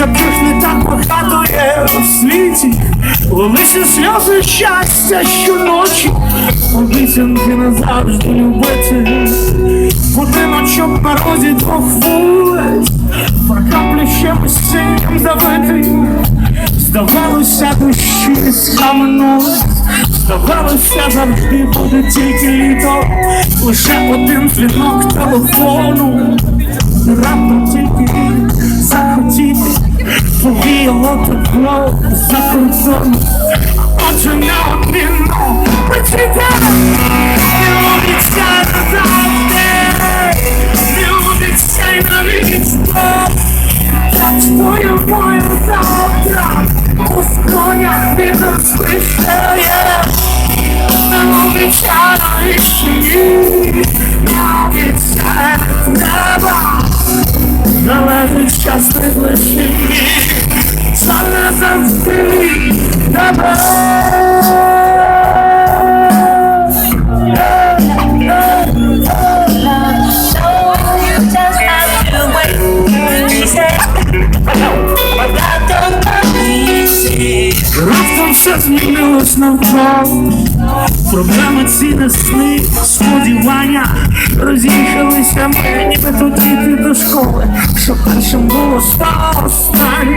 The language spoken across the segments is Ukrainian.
таких не так багато є у світі. Лилися сльози щастя щоночі, обіцянки назавжди любити. Будиночок на розі двох вулиць, прокаплю ще безцінням завитий. Здавалося, дощі схаменулись, здавалося, завжди буде тільки літо, лише один дзвінок телефону, раптом Nie want to blow nie some Oczy na odmienną Wyczytam Ludy chciałem naprawdę Ludy chciałem na liczbę Zacznuję moją zaotra Po skroniach wiedzą słyszę je Ludy chciałem na liczbę Ja wiecie Never Należy czas wygłosić Раптом Проблеми ці не сни, сподівання. Роз'їхалися ми, ніби тут діти до школи. Що першим було стало Варшавський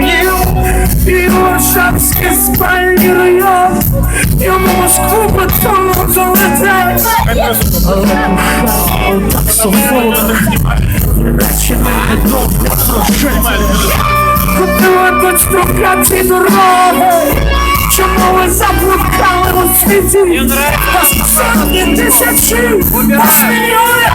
спальний район. Йому Москву не добре Купила дочь прокляті дороги. Чому ви заблукали у світі? Сотні тисячі, вас мільйони